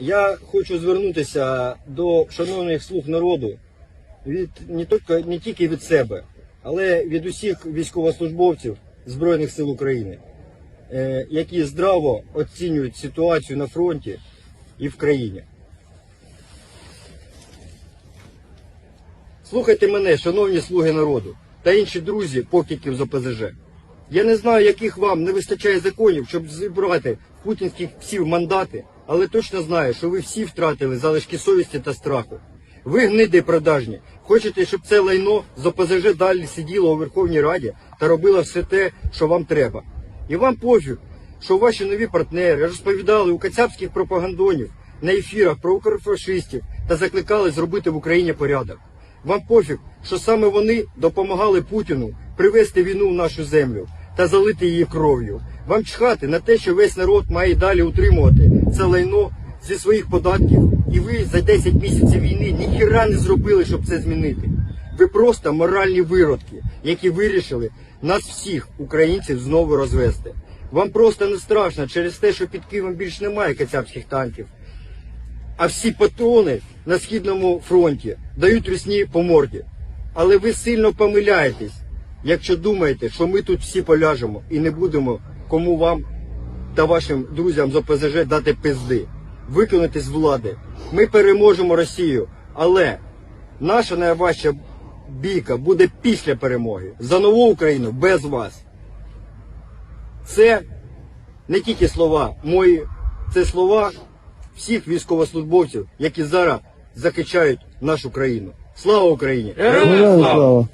Я хочу звернутися до шановних слуг народу від не тільки, не тільки від себе, але від усіх військовослужбовців Збройних сил України, е, які здраво оцінюють ситуацію на фронті і в країні. Слухайте мене, шановні слуги народу та інші друзі покидьків з ОПЗЖ. Я не знаю, яких вам не вистачає законів, щоб зібрати путінських псів мандати, але точно знаю, що ви всі втратили залишки совісті та страху. Ви гниди продажні. Хочете, щоб це лайно з ОПЗЖ далі сиділо у Верховній Раді та робило все те, що вам треба. І вам пофіг, що ваші нові партнери розповідали у кацапських пропагандонів на ефірах про укрфашистів та закликали зробити в Україні порядок. Вам пофіг, що саме вони допомагали Путіну привести війну в нашу землю та залити її кров'ю. Вам чхати на те, що весь народ має далі утримувати це лайно зі своїх податків, і ви за 10 місяців війни ніхіра не зробили, щоб це змінити. Ви просто моральні виродки, які вирішили нас всіх, українців, знову розвести. Вам просто не страшно через те, що під Києвом більш немає кацапських танків. А всі патрони на східному фронті дають русні по морді. Але ви сильно помиляєтесь, якщо думаєте, що ми тут всі поляжемо і не будемо кому вам та вашим друзям з ОПЗЖ дати пизди, викинути з влади. Ми переможемо Росію, але наша найважча бійка буде після перемоги. За нову Україну без вас. Це не тільки слова мої, це слова всіх військовослужбовців, які зараз захищають нашу країну. Слава Україні! Героям слава!